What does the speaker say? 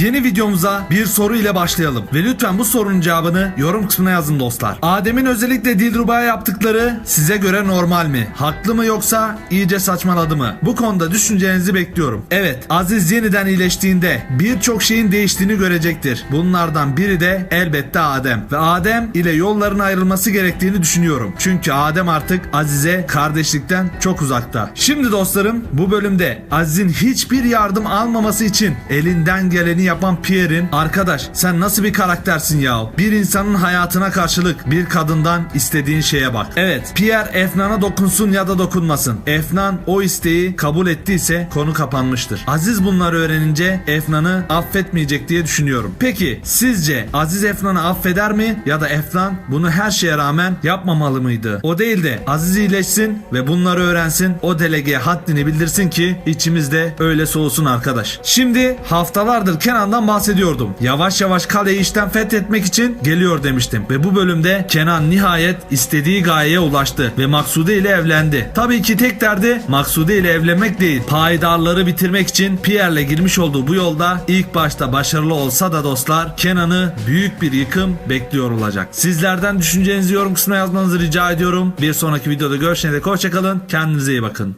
Yeni videomuza bir soru ile başlayalım. Ve lütfen bu sorunun cevabını yorum kısmına yazın dostlar. Adem'in özellikle Dilruba'ya yaptıkları size göre normal mi? Haklı mı yoksa iyice saçmaladı mı? Bu konuda düşüncelerinizi bekliyorum. Evet Aziz yeniden iyileştiğinde birçok şeyin değiştiğini görecektir. Bunlardan biri de elbette Adem. Ve Adem ile yolların ayrılması gerektiğini düşünüyorum. Çünkü Adem artık Aziz'e kardeşlikten çok uzakta. Şimdi dostlarım bu bölümde Aziz'in hiçbir yardım almaması için elinden geleni yapan Pierre'in arkadaş sen nasıl bir karaktersin ya? Bir insanın hayatına karşılık bir kadından istediğin şeye bak. Evet Pierre Efnan'a dokunsun ya da dokunmasın. Efnan o isteği kabul ettiyse konu kapanmıştır. Aziz bunları öğrenince Efnan'ı affetmeyecek diye düşünüyorum. Peki sizce Aziz Efnan'ı affeder mi ya da Efnan bunu her şeye rağmen yapmamalı mıydı? O değil de Aziz iyileşsin ve bunları öğrensin. O delegeye haddini bildirsin ki içimizde öyle soğusun arkadaş. Şimdi haftalardır Kenan'dan bahsediyordum. Yavaş yavaş kaleyi işten fethetmek için geliyor demiştim. Ve bu bölümde Kenan nihayet istediği gayeye ulaştı ve Maksude ile evlendi. Tabii ki tek derdi Maksude ile evlenmek değil. Payidarları bitirmek için Pierre'le girmiş olduğu bu yolda ilk başta başarılı olsa da dostlar Kenan'ı büyük bir yıkım bekliyor olacak. Sizlerden düşüncelerinizi yorum kısmına yazmanızı rica ediyorum. Bir sonraki videoda görüşene dek hoşçakalın. Kendinize iyi bakın.